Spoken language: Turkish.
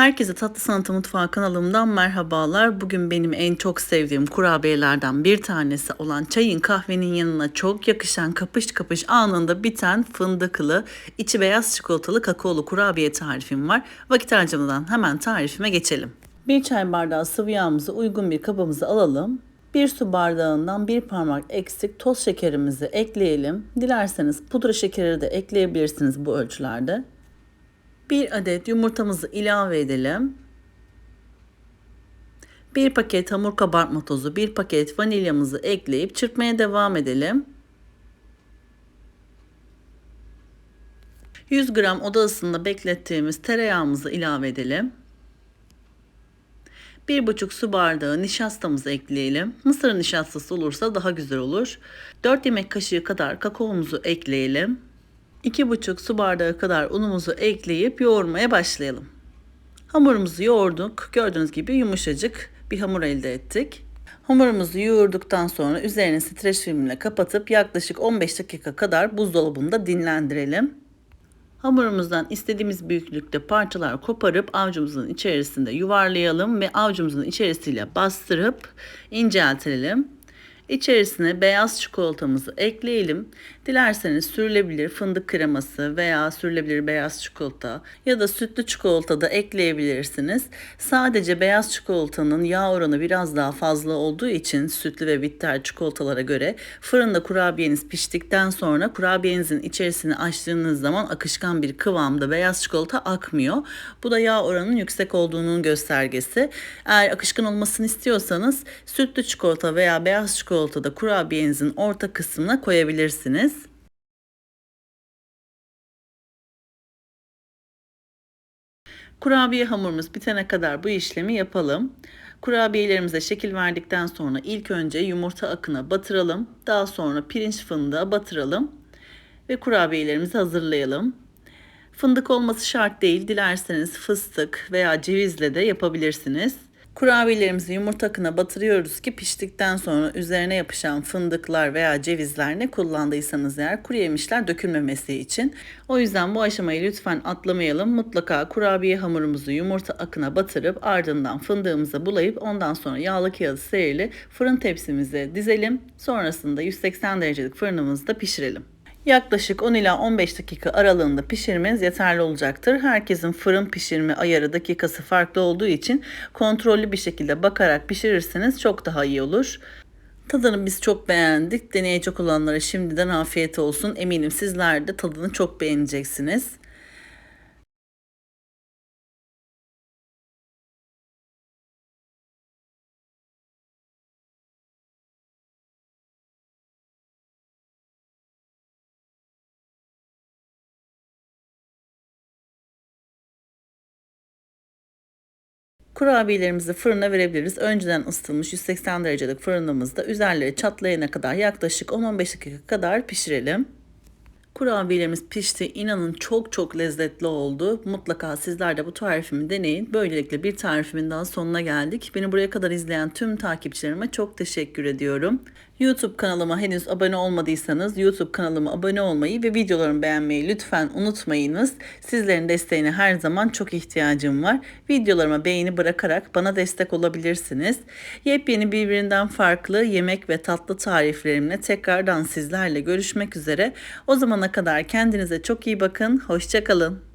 Herkese Tatlı Sanatı Mutfağı kanalımdan merhabalar. Bugün benim en çok sevdiğim kurabiyelerden bir tanesi olan çayın kahvenin yanına çok yakışan kapış kapış anında biten fındıklı, içi beyaz çikolatalı kakaolu kurabiye tarifim var. Vakit harcamadan hemen tarifime geçelim. Bir çay bardağı sıvı yağımızı uygun bir kabımıza alalım. Bir su bardağından bir parmak eksik toz şekerimizi ekleyelim. Dilerseniz pudra şekeri de ekleyebilirsiniz bu ölçülerde. Bir adet yumurtamızı ilave edelim. Bir paket hamur kabartma tozu, bir paket vanilyamızı ekleyip çırpmaya devam edelim. 100 gram oda ısısında beklettiğimiz tereyağımızı ilave edelim. 1,5 su bardağı nişastamızı ekleyelim. Mısır nişastası olursa daha güzel olur. 4 yemek kaşığı kadar kakaomuzu ekleyelim. 2,5 su bardağı kadar unumuzu ekleyip yoğurmaya başlayalım. Hamurumuzu yoğurduk. Gördüğünüz gibi yumuşacık bir hamur elde ettik. Hamurumuzu yoğurduktan sonra üzerine streç filmle kapatıp yaklaşık 15 dakika kadar buzdolabında dinlendirelim. Hamurumuzdan istediğimiz büyüklükte parçalar koparıp avcumuzun içerisinde yuvarlayalım ve avcumuzun içerisiyle bastırıp inceltelim. İçerisine beyaz çikolatamızı ekleyelim. Dilerseniz sürülebilir fındık kreması veya sürülebilir beyaz çikolata ya da sütlü çikolata da ekleyebilirsiniz. Sadece beyaz çikolatanın yağ oranı biraz daha fazla olduğu için sütlü ve bitter çikolatalara göre fırında kurabiyeniz piştikten sonra kurabiyenizin içerisini açtığınız zaman akışkan bir kıvamda beyaz çikolata akmıyor. Bu da yağ oranının yüksek olduğunun göstergesi. Eğer akışkan olmasını istiyorsanız sütlü çikolata veya beyaz çikolata da kurabiyenizin orta kısmına koyabilirsiniz. Kurabiye hamurumuz bitene kadar bu işlemi yapalım. Kurabiyelerimize şekil verdikten sonra ilk önce yumurta akına batıralım. Daha sonra pirinç fındığa batıralım. Ve kurabiyelerimizi hazırlayalım. Fındık olması şart değil. Dilerseniz fıstık veya cevizle de yapabilirsiniz. Kurabiyelerimizi yumurta akına batırıyoruz ki piştikten sonra üzerine yapışan fındıklar veya cevizler ne kullandıysanız eğer kuru yemişler dökülmemesi için. O yüzden bu aşamayı lütfen atlamayalım. Mutlaka kurabiye hamurumuzu yumurta akına batırıp ardından fındığımıza bulayıp ondan sonra yağlı kağıt serili fırın tepsimize dizelim. Sonrasında 180 derecelik fırınımızda pişirelim. Yaklaşık 10 ila 15 dakika aralığında pişirmeniz yeterli olacaktır. Herkesin fırın pişirme ayarı dakikası farklı olduğu için kontrollü bir şekilde bakarak pişirirseniz çok daha iyi olur. Tadını biz çok beğendik. Deneyecek olanlara şimdiden afiyet olsun. Eminim sizler de tadını çok beğeneceksiniz. Kurabiyelerimizi fırına verebiliriz. Önceden ısıtılmış 180 derecelik fırınımızda üzerleri çatlayana kadar yaklaşık 10-15 dakika kadar pişirelim. Kurabiyelerimiz pişti. İnanın çok çok lezzetli oldu. Mutlaka sizler de bu tarifimi deneyin. Böylelikle bir tarifimin daha sonuna geldik. Beni buraya kadar izleyen tüm takipçilerime çok teşekkür ediyorum. YouTube kanalıma henüz abone olmadıysanız YouTube kanalıma abone olmayı ve videolarımı beğenmeyi lütfen unutmayınız. Sizlerin desteğine her zaman çok ihtiyacım var. Videolarıma beğeni bırakarak bana destek olabilirsiniz. Yepyeni birbirinden farklı yemek ve tatlı tariflerimle tekrardan sizlerle görüşmek üzere. O zamana kadar kendinize çok iyi bakın. Hoşçakalın.